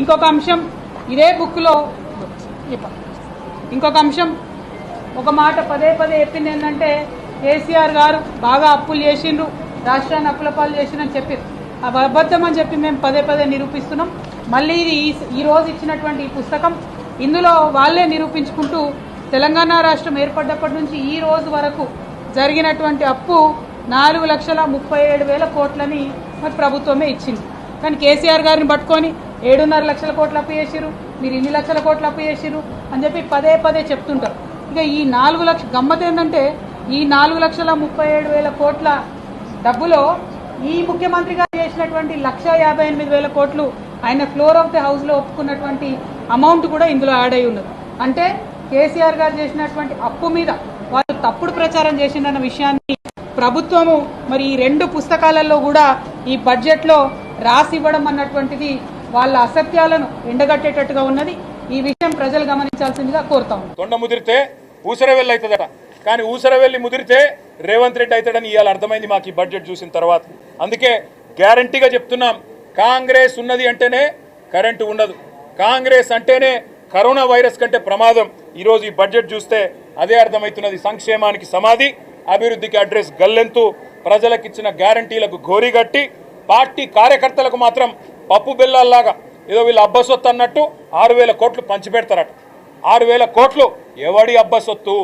ఇంకొక అంశం ఇదే బుక్లో ఇంకొక అంశం ఒక మాట పదే పదే చెప్పింది ఏంటంటే కేసీఆర్ గారు బాగా అప్పులు చేసిండ్రు రాష్ట్రాన్ని అప్పుల పాలు చేసిండ్రని చెప్పారు అవి అబద్ధం అని చెప్పి మేము పదే పదే నిరూపిస్తున్నాం. మళ్ళీ ఇది ఈరోజు ఈ రోజు ఇచ్చినటువంటి ఈ పుస్తకం ఇందులో వాళ్ళే నిరూపించుకుంటూ తెలంగాణ రాష్ట్రం ఏర్పడ్డప్పటి నుంచి ఈ రోజు వరకు జరిగినటువంటి అప్పు నాలుగు లక్షల ముప్పై ఏడు వేల కోట్లని మరి ప్రభుత్వమే ఇచ్చింది. కానీ కేసీఆర్ గారిని పట్టుకొని ఏడున్నర లక్షల కోట్లు అప్పు చేసిరు మీరు ఇన్ని లక్షల కోట్లు అప్పు చేసిరు అని చెప్పి పదే పదే చెప్తుంటారు. ఇక ఈ నాలుగు లక్ష గమ్మత్ ఏంటంటే ఈ నాలుగు లక్షల ముప్పై ఏడు వేల కోట్ల డబ్బులో ఈ ముఖ్యమంత్రి గారు చేసినటువంటి లక్ష యాభై ఎనిమిది వేల కోట్లు ఆయన ఫ్లోర్ ఆఫ్ ది హౌస్లో ఒప్పుకున్నటువంటి అమౌంట్ కూడా ఇందులో యాడ్ అయి ఉన్నది. అంటే కేసీఆర్ గారు చేసినటువంటి అప్పు మీద వాళ్ళు తప్పుడు ప్రచారం చేసిందన్న విషయాన్ని ప్రభుత్వము మరి ఈ రెండు పుస్తకాలలో కూడా ఈ బడ్జెట్లో రాసి ఇవ్వడం అన్నటువంటిది వాళ్ళ అసత్యాలను ఎండగట్టేటట్టుగా ఉన్నది. ఈ విషయం ప్రజలు గమనించాల్సిందిగా కోరుతాం తొండ ముదిరితే ఊసరవెల్లి అవుతుందట కానీ ఊసరవెల్లి ముదిరితే రేవంత్ రెడ్డి అవుతాడని ఇవాళ అర్థమైంది మాకు ఈ బడ్జెట్ చూసిన తర్వాత. అందుకే గ్యారంటీగా చెప్తున్నాం. కాంగ్రెస్ ఉన్నది అంటేనే కరెంటు ఉండదు. కాంగ్రెస్ అంటేనే కరోనా వైరస్ కంటే ప్రమాదం. ఈరోజు ఈ బడ్జెట్ చూస్తే అదే అర్థమవుతున్నది సంక్షేమానికి సమాధి అభివృద్ధికి అడ్రస్ గల్లెంతు. ప్రజలకు ఇచ్చిన గ్యారంటీలకు గోరిగట్టి పార్టీ కార్యకర్తలకు మాత్రం పప్పు బెల్లాల్లాగా ఏదో వీళ్ళు అబ్బసొత్తు అన్నట్టు ఆరు వేల కోట్లు పంచిపెడతారట. ఆరు వేల కోట్లు ఎవడి అబ్బసొత్తు?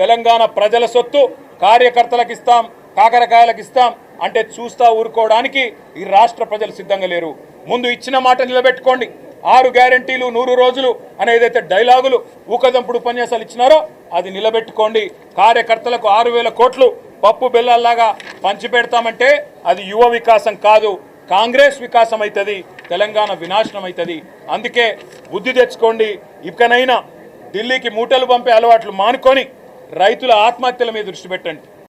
తెలంగాణ ప్రజల సొత్తు కార్యకర్తలకు ఇస్తాం కాకరకాయలకు ఇస్తాం అంటే చూస్తా ఊరుకోవడానికి ఈ రాష్ట్ర ప్రజలు సిద్ధంగా లేరు. ముందు ఇచ్చిన మాట నిలబెట్టుకోండి. ఆరు గ్యారంటీలు నూరు రోజులు అనేదైతే ఏదైతే డైలాగులు ఊకదంపుడు ఉపన్యాసాలు ఇచ్చినారో అది నిలబెట్టుకోండి. కార్యకర్తలకు ఆరు వేల కోట్లు పప్పు బెల్లాల్లాగా పంచిపెడతామంటే అది యువ వికాసం కాదు కాంగ్రెస్ వికాసం అవుతుంది తెలంగాణ వినాశనం అవుతుంది అందుకే బుద్ధి తెచ్చుకోండి. ఇకనైనా ఢిల్లీకి మూటలు పంపే అలవాట్లు మానుకొని రైతుల ఆత్మహత్యల మీద దృష్టి పెట్టండి.